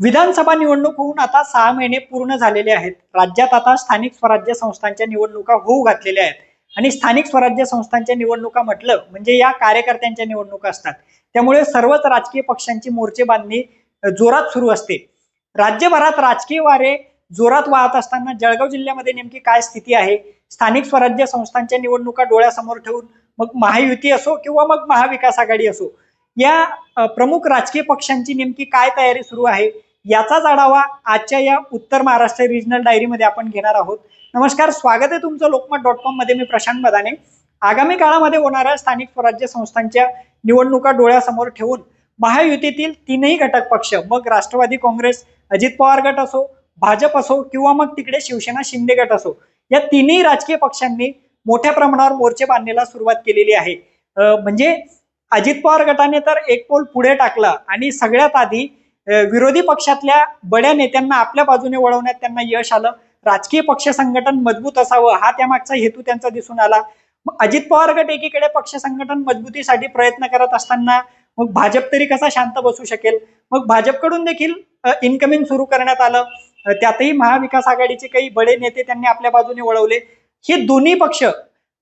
विधानसभा निवडणूक होऊन आता सहा महिने पूर्ण झालेले आहेत. राज्यात आता स्थानिक स्वराज्य संस्थांच्या निवडणुका होऊ घातलेल्या आहेत. आणि स्थानिक स्वराज्य संस्थांच्या निवडणुका म्हटलं म्हणजे या कार्यकर्त्यांच्या निवडणुका असतात. त्यामुळे सर्वच राजकीय पक्षांची मोर्चे बांधणी जोरात सुरू असते. राज्यभरात राजकीय वारे जोरात वाहत असताना जळगाव जिल्ह्यामध्ये नेमकी काय स्थिती आहे? स्थानिक स्वराज्य संस्थांच्या निवडणुका डोळ्यासमोर ठेवून मग महायुती असो किंवा मग महाविकास आघाडी असो या प्रमुख राजकीय पक्षांची नेमकी काय तयारी सुरू आहे? याचाच आढावा आजच्या या उत्तर महाराष्ट्र रिजनल डायरीमध्ये आपण घेणार आहोत. नमस्कार स्वागत आहे तुमचं लोकमत डॉट कॉममध्ये. मी प्रशांत बदाने आगामी काळामध्ये होणाऱ्या स्थानिक स्वराज्य संस्थांच्या निवडणुका डोळ्यासमोर ठेवून महायुतीतील तीनही घटक पक्ष मग राष्ट्रवादी काँग्रेस अजित पवार गट असो भाजप असो किंवा मग तिकडे शिवसेना शिंदे गट असो या तीनही राजकीय पक्षांनी मोठ्या प्रमाणावर मोर्चे बांधण्याला सुरुवात केलेली आहे. म्हणजे अजित पवार गटाने तर एक पोल पुढे टाकला आणि सगळ्यात आधी विरोधी पक्षातल्या बड्या नेत्यांना आपल्या बाजूने वळवण्यात त्यांना यश आलं. राजकीय पक्ष संघटन मजबूत असावं हा त्यामागचा हेतू त्यांचा दिसून आला. अजित पवार गट एकीकडे पक्ष संघटन मजबूतीसाठी प्रयत्न करत असताना मग भाजप तरी कसा शांत बसू शकेल? मग भाजपकडून देखील इन्कमिंग सुरू करण्यात आलं. त्यातही महाविकास आघाडीचे काही बडे नेते त्यांनी आपल्या बाजूने वळवले. हे दोन्ही पक्ष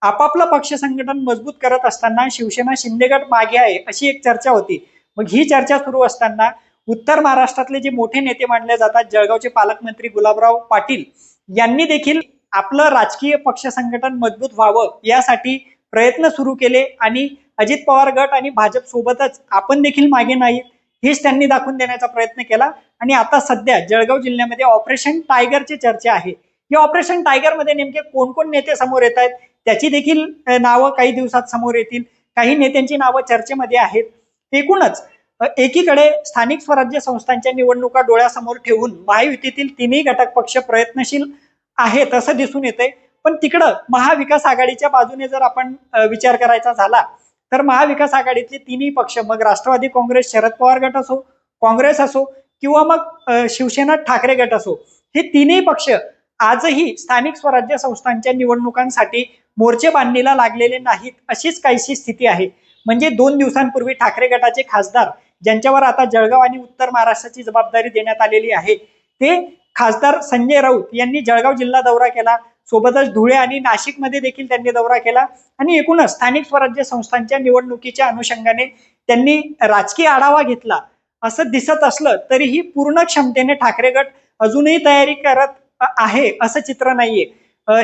आपापलं पक्ष संघटन मजबूत करत असताना शिवसेना शिंदेगट मागे आहे अशी एक चर्चा होती. मग ही चर्चा सुरू असताना उत्तर महाराष्ट्रातले जे मोठे नेते मानले जातात जळगावचे पालकमंत्री गुलाबराव पाटील यांनी देखील आपलं राजकीय पक्ष संघटन मजबूत व्हावं यासाठी प्रयत्न सुरू केले आणि अजित पवार गट आणि भाजप सोबतच आपण देखील मागे नाही हेच त्यांनी दाखवून देण्याचा प्रयत्न केला. आणि आता सध्या जळगाव जिल्ह्यामध्ये ऑपरेशन टायगरची चर्चा आहे. या ऑपरेशन टायगरमध्ये नेमके कोण कोण नेते समोर येत आहेत त्याची देखील नावं काही दिवसात समोर येतील. काही नेत्यांची नावं चर्चेमध्ये आहेत. एकूणच एकीकडे स्थानिक स्वराज्य संस्थांच्या निवडणुका डोळ्यासमोर ठेवून महायुतीतील तिन्ही घटक पक्ष प्रयत्नशील आहेत असं दिसून येते पण तिकडं महाविकास आघाडीच्या बाजूने जर आपण विचार करायचा झाला तर महाविकास आघाडीतले तिन्ही पक्ष मग राष्ट्रवादी काँग्रेस शरद पवार गट असो काँग्रेस असो किंवा मग शिवसेना ठाकरे गट असो हे तिन्ही पक्ष आजही स्थानिक स्वराज्य संस्थांच्या निवडणुकांसाठी मोर्चे बांधणीला लागलेले नाहीत अशीच काहीशी स्थिती आहे. म्हणजे दोन दिवसांपूर्वी ठाकरे गटाचे खासदार ज्यांच्यावर आता जळगाव आणि उत्तर महाराष्ट्राची जबाबदारी देण्यात आलेली आहे ते खासदार संजय राऊत यांनी जळगाव जिल्हा दौरा केला. सोबतच धुळे आणि नाशिकमध्ये देखील त्यांनी दौरा केला. आणि एकूणच स्थानिक स्वराज्य संस्थांच्या निवडणुकीच्या अनुषंगाने त्यांनी राजकीय आढावा घेतला. असं दिसत असलं तरीही पूर्ण क्षमतेने ठाकरे गट अजूनही तयारी करत आहे असं चित्र नाहीये.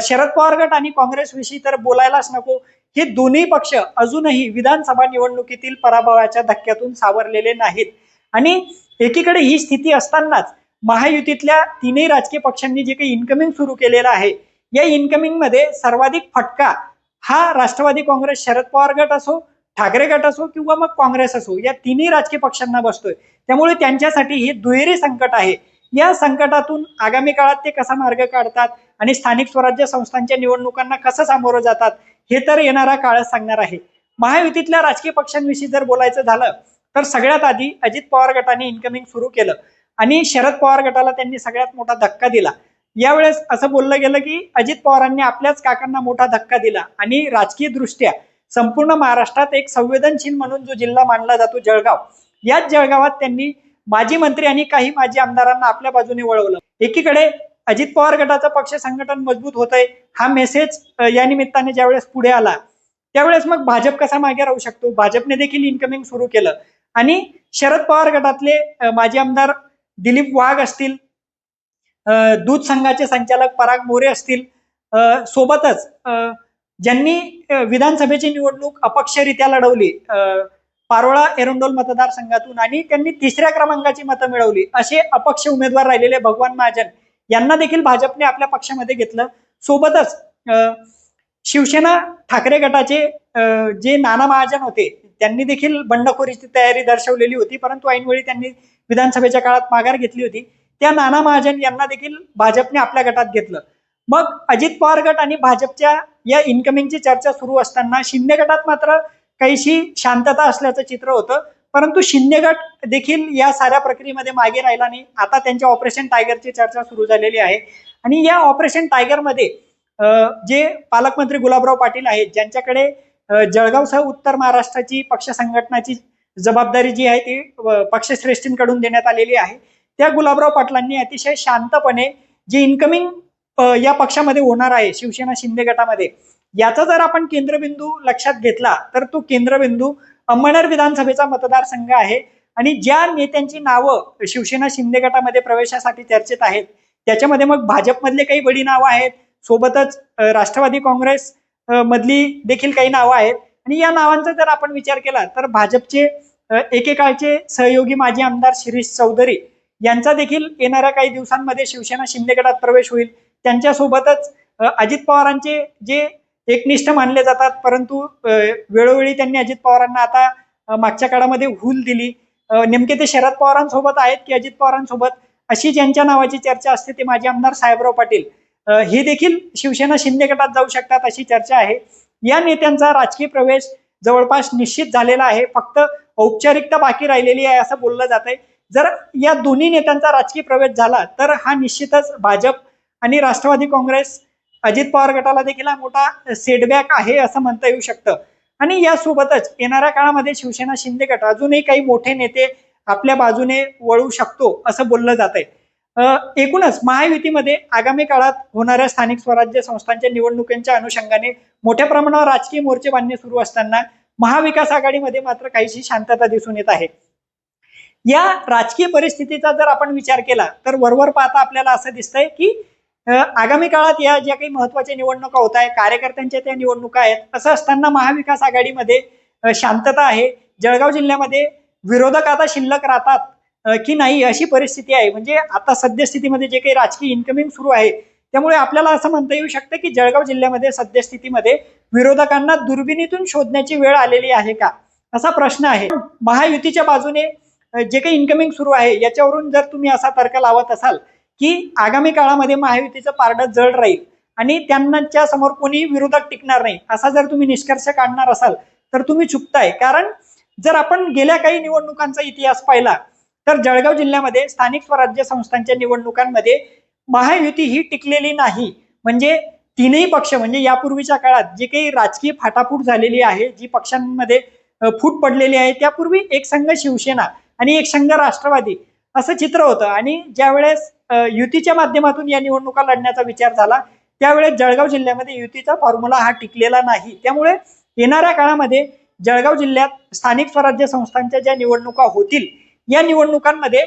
शरद पवार गट आणि काँग्रेसविषयी तर बोलायलाच नको. हे दोन्ही पक्ष अजूनही विधानसभा निवडणुकीतील पराभवाच्या धक्क्यातून सावरलेले नाहीत. आणि एकीकडे ही स्थिती असतानाच महायुतीतल्या तीनही राजकीय पक्षांनी जे काही इन्कमिंग सुरू केलेलं आहे या इन्कमिंगमध्ये सर्वाधिक फटका हा राष्ट्रवादी काँग्रेस शरद पवार गट असो ठाकरे गट असो किंवा मग काँग्रेस असो या तिन्ही राजकीय पक्षांना बसतोय. त्यामुळे त्यांच्यासाठी हे दुहेरी संकट आहे. या संकटातून आगामी काळात ते कसा मार्ग काढतात आणि स्थानिक स्वराज्य संस्थांच्या निवडणुकांना कसं सामोरं जातात हे तर येणारा काळच सांगणार आहे. महायुतीतल्या राजकीय पक्षांविषयी जर बोलायचं झालं तर सगळ्यात आधी अजित पवार गटाने इन्कमिंग सुरू केलं आणि शरद पवार गटाला त्यांनी सगळ्यात मोठा धक्का दिला. यावेळेस असं बोललं गेलं की अजित पवारांनी आपल्याच काकांना मोठा धक्का दिला आणि राजकीय दृष्ट्या संपूर्ण महाराष्ट्रात एक संवेदनशील म्हणून जो जिल्हा मानला जातो जळगाव याच जळगावात त्यांनी माजी मंत्री आणि काही माजी आमदारांना आपल्या बाजूने वळवलं. एकीकडे अजित पवार गटाचं पक्ष संघटन मजबूत होत आहे हा मेसेज या निमित्ताने ज्यावेळेस पुढे आला त्यावेळेस मग भाजप कसा मागे राहू शकतो? भाजपने देखील इन्कमिंग सुरू केलं. आणि शरद पवार गटातले माजी आमदार दिलीप वाघ असतील दूध संघाचे संचालक पराग मोरे असतील सोबतच ज्यांनी विधानसभेची निवडणूक अपक्षरित्या लढवली पारोळा एरंडोल मतदारसंघातून आणि त्यांनी तिसऱ्या क्रमांकाची मतं मिळवली असे अपक्ष उमेदवार राहिलेले भगवान महाजन. यांना देखील भाजपने आपल्या पक्षामध्ये घेतलं. सोबतच शिवसेना ठाकरे गटाचे जे नाना महाजन होते त्यांनी देखील बंडखोरीची तयारी दर्शवलेली होती परंतु ऐनवेळी त्यांनी विधानसभेच्या काळात माघार घेतली होती. त्या नाना महाजन यांना देखील भाजपने आपल्या गटात घेतलं. मग अजित पवार गट आणि भाजपच्या या इन्कमिंगची चर्चा सुरू असताना शिंदे गटात मात्र काहीशी शांतता असल्याचं चित्र होतं. परंतु शिंदे गट देखील या साऱ्या प्रक्रियेमध्ये मागे राहिला नाही आता त्यांच्या ऑपरेशन टायगरची चर्चा सुरू झालेली आहे. आणि या ऑपरेशन टायगरमध्ये जे पालकमंत्री गुलाबराव पाटील आहेत ज्यांच्याकडे जळगावसह उत्तर महाराष्ट्राची पक्ष संघटनाची जबाबदारी जी आहे ती पक्षश्रेष्ठींकडून देण्यात आलेली आहे. त्या गुलाबराव पाटलांनी अतिशय शांतपणे जे इन्कमिंग या पक्षामध्ये होणार आहे शिवसेना शिंदे गटामध्ये याचा जर आपण केंद्रबिंदू लक्षात घेतला तर तो केंद्रबिंदू अंमळनेर विधानसभेचा मतदारसंघ आहे. आणि ज्या नेत्यांची नावं शिवसेना शिंदे गटामध्ये प्रवेशासाठी चर्चेत आहेत त्याच्यामध्ये मग भाजपमधले काही बडी नावं आहेत. सोबतच राष्ट्रवादी काँग्रेस मधली देखील काही नावं आहेत. आणि या नावांचा जर आपण विचार केला तर भाजपचे एकेकाळचे सहयोगी माजी आमदार शिरीष चौधरी यांचा देखील येणाऱ्या काही दिवसांमध्ये शिवसेना शिंदे गटात प्रवेश होईल. त्यांच्यासोबतच अजित पवारांचे जे एकनिष्ठ मानले जातात परंतु वेळोवेळी त्यांनी अजित पवारांना आता मागच्या काळामध्ये हूल दिली. नेमके ते शरद पवारांसोबत आहेत की अजित पवारांसोबत? अशी ज्यांच्या नावाची चर्चा असते ते माजी आमदार साहेबराव पाटील. हे देखील शिवसेना शिंदे गटात जाऊ शकतात अशी चर्चा आहे. या नेत्यांचा राजकीय प्रवेश जवळपास निश्चित झालेला आहे. फक्त औपचारिकता बाकी राहिलेली आहे असं बोललं जात आहे जर या दोन्ही नेत्यांचा राजकीय प्रवेश झाला तर हा निश्चितच भाजप आणि राष्ट्रवादी काँग्रेस अजित पवार गटाला देखील हा मोठा सेटबॅक आहे असं म्हणता येऊ शकतं. आणि यासोबतच येणाऱ्या काळामध्ये शिवसेना शिंदे गट अजूनही काही मोठे नेते आपल्या बाजूने वळू शकतो असं बोललं जात आहे एकूणच महायुतीमध्ये आगामी काळात होणाऱ्या स्थानिक स्वराज्य संस्थांच्या निवडणुकांच्या अनुषंगाने मोठ्या प्रमाणावर राजकीय मोर्चे बांधणे सुरू असताना महाविकास आघाडीमध्ये मात्र काहीशी शांतता दिसून येत आहे. या राजकीय परिस्थितीचा जर आपण विचार केला तर वरवर पाहता आपल्याला असं दिसतंय की आगामी काळात या ज्या काही महत्त्वाच्या निवडणुका होत आहे कार्यकर्त्यांच्या त्या निवडणुका आहेत असं असताना महाविकास आघाडीमध्ये शांतता आहे. जळगाव जिल्ह्यामध्ये विरोधक आता शिल्लक राहतात की नाही अशी परिस्थिती आहे. म्हणजे आता सद्यस्थितीमध्ये जे काही राजकीय इन्कमिंग सुरू आहे त्यामुळे आपल्याला असं म्हणता येऊ शकतं की जळगाव जिल्ह्यामध्ये सद्यस्थितीमध्ये विरोधकांना दुर्बिणीतून शोधण्याची वेळ आलेली आहे का? असा प्रश्न आहे. महायुतीच्या बाजूने जे काही इन्कमिंग सुरू आहे याच्यावरून जर तुम्ही असा तर्क लावत असाल की आगामी काळामध्ये महायुतीचं पारडं जड राहील आणि त्यांच्यासमोर कोणी विरोधक टिकणार नाही. असा जर तुम्ही निष्कर्ष काढणार असाल तर तुम्ही चुकताय. कारण जर आपण गेल्या काही निवडणुकांचा इतिहास पाहिला तर जळगाव जिल्ह्यामध्ये स्थानिक स्वराज्य संस्थांच्या निवडणुकांमध्ये महायुती ही टिकलेली नाही. म्हणजे तीनही पक्ष म्हणजे यापूर्वीच्या काळात जे काही राजकीय फाटाफूट झालेली आहे जी पक्षांमध्ये फूट पडलेली आहे त्यापूर्वी एक संघ शिवसेना आणि एक संघ राष्ट्रवादी असं चित्र होतं. आणि ज्यावेळेस युतीच्या माध्यमातून या निवडणुका लढण्याचा विचार झाला. त्यावेळेस जळगाव जिल्ह्यामध्ये युतीचा फॉर्म्युला हा टिकलेला नाही. त्यामुळे येणाऱ्या काळामध्ये जळगाव जिल्ह्यात स्थानिक स्वराज्य संस्थांच्या ज्या निवडणुका होतील या निवडणुकांमध्ये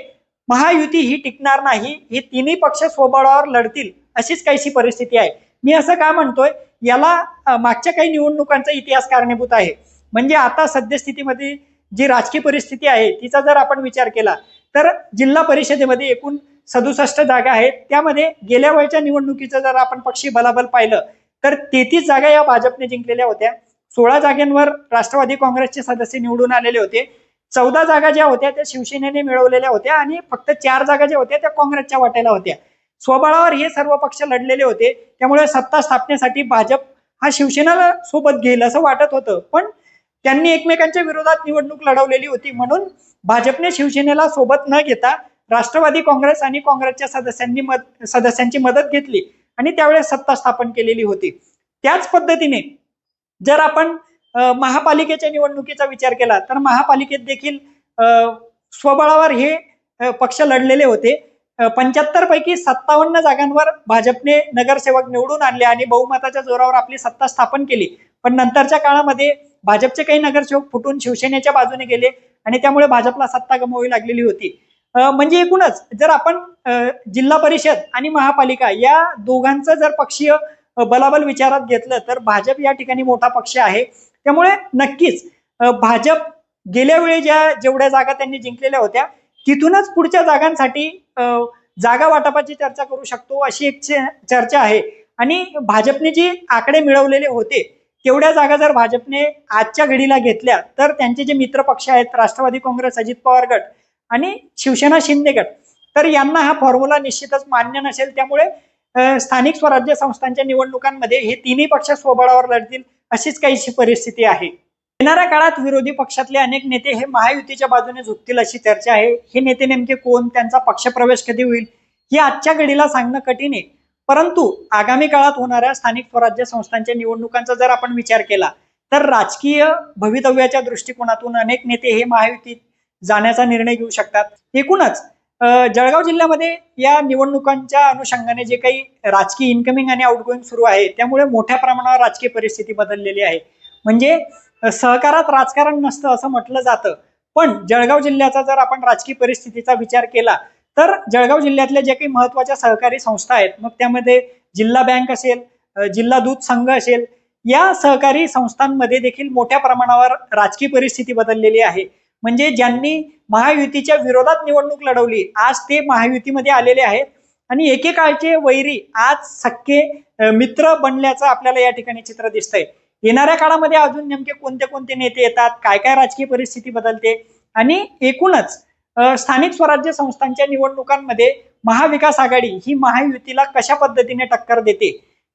महायुती ही टिकणार नाही हे तिन्ही पक्ष स्वबळावर लढतील अशीच काहीशी परिस्थिती आहे. मी असं का म्हणतोय? याला मागच्या काही निवडणुकांचा इतिहास कारणीभूत आहे. म्हणजे आता सद्यस्थितीमध्ये जी राजकीय परिस्थिती आहे तिचा जर आपण विचार केला तर जिल्हा परिषदेमध्ये एकूण सदुसष्ट जागा आहेत. त्यामध्ये गेल्या वेळच्या निवडणुकीचं जर आपण पक्षी बलाबल पाहिलं तर तेहतीस जागा या भाजपने जिंकलेल्या होत्या. सोळा जागांवर राष्ट्रवादी काँग्रेसचे सदस्य निवडून आलेले होते. चौदा जागा ज्या होत्या त्या शिवसेनेने मिळवलेल्या होत्या आणि फक्त चार जागा ज्या होत्या त्या काँग्रेसच्या वाट्याला होत्या. स्वबळावर हे सर्व पक्ष लढलेले होते. त्यामुळे सत्ता स्थापनेसाठी भाजप हा शिवसेनेला सोबत घेईल असं वाटत होतं. पण त्यांनी एकमेकांच्या विरोधात निवडणूक लढवलेली होती म्हणून भाजपने शिवसेनेला सोबत न घेता राष्ट्रवादी काँग्रेस आणि काँग्रेसच्या सदस्यांनी मद सदस्यांची मदत घेतली आणि त्यावेळेस सत्ता स्थापन केलेली होती. त्याच पद्धतीने जर आपण महापालिकेच्या निवडणुकीचा विचार केला तर महापालिकेत देखील स्वबळावर हे पक्ष लढलेले होते. पंच्याहत्तर पैकी सत्तावन्न जागांवर भाजपने नगरसेवक निवडून आणले आणि बहुमताच्या जोरावर आपली सत्ता स्थापन केली. पण नंतरच्या काळामध्ये भाजपचे काही नगरसेवक फुटून शिवसेनेच्या बाजूने गेले आणि त्यामुळे भाजपला सत्ता गमवावी लागलेली होती. म्हणजे एकूणच जर आपण जिल्हा परिषद आणि महापालिका या दोघांचं जर पक्षीय बलाबल विचारात घेतलं तर भाजप या ठिकाणी मोठा पक्ष आहे. त्यामुळे नक्कीच भाजप गेल्या वेळी ज्या जेवढ्या जागा त्यांनी जिंकलेल्या होत्या तिथूनच पुढच्या जागांसाठी जागा वाटपाची चर्चा करू शकतो अशी एक च- चर्चा आहे. आणि भाजपने जी आकडे मिळवलेले होते तेवढ्या जागा जर भाजपने आजच्या घडीला घेतल्या तर त्यांचे जे मित्र पक्ष आहेत राष्ट्रवादी काँग्रेस अजित पवार गट आणि शिवसेना शिंदे गट तर यांना हा फॉर्म्युला निश्चितच मान्य नसेल. त्यामुळे स्थानिक स्वराज्य संस्थांच्या निवडणुकांमध्ये हे तिन्ही पक्ष स्वबळावर लढतील अशीच काहीशी परिस्थिती आहे. येणाऱ्या काळात विरोधी पक्षातले अनेक नेते हे महायुतीच्या बाजूने झुकतील अशी चर्चा आहे. हे नेते नेमके कोण? त्यांचा पक्षप्रवेश कधी होईल? हे आजच्या घडीला सांगणं कठीण आहे. परंतु आगामी काळात होणाऱ्या स्थानिक स्वराज्य संस्थांच्या निवडणुकांचा जर आपण विचार केला तर राजकीय भवितव्याच्या दृष्टिकोनातून अनेक नेते हे महायुतीत जाण्याचा निर्णय घेऊ शकतात. एकूणच जळगाव जिल्ह्यामध्ये या निवडणुकांच्या अनुषंगाने जे काही राजकीय इन्कमिंग आणि आउटगोईंग सुरू आहे त्यामुळे मोठ्या प्रमाणावर राजकीय परिस्थिती बदललेली आहे. म्हणजे सहकारात राजकारण नसतं असं म्हटलं जातं. पण जळगाव जिल्ह्याचा जर आपण राजकीय परिस्थितीचा विचार केला तर जळगाव जिल्ह्यातल्या ज्या काही महत्त्वाच्या सहकारी संस्था आहेत मग त्यामध्ये जिल्हा बँक असेल जिल्हा दूध संघ असेल या सहकारी संस्थांमध्ये देखील मोठ्या प्रमाणावर राजकीय परिस्थिती बदललेली आहे. म्हणजे ज्यांनी महायुतीच्या विरोधात निवडणूक लढवली आज ते महायुतीमध्ये आलेले आहेत. आणि एकेकाळचे वैरी आज सख्खे मित्र बनल्याचं आपल्याला या ठिकाणी चित्र दिसतंय. येणाऱ्या काळामध्ये अजून नेमके कोणते कोणते नेते येतात काय काय राजकीय परिस्थिती बदलते? आणि एकूणच स्थानिक स्वराज्य संस्थांच्या निवडणुकांमध्ये महाविकास आघाडी ही महायुतीला कशा पद्धतीने टक्कर देते?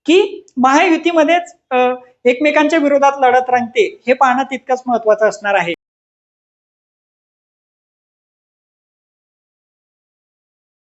की महायुतीमध्येच एकमेकांच्या विरोधात लढत रंगते हे पाहणं तितकंच महत्वाचं असणार आहे.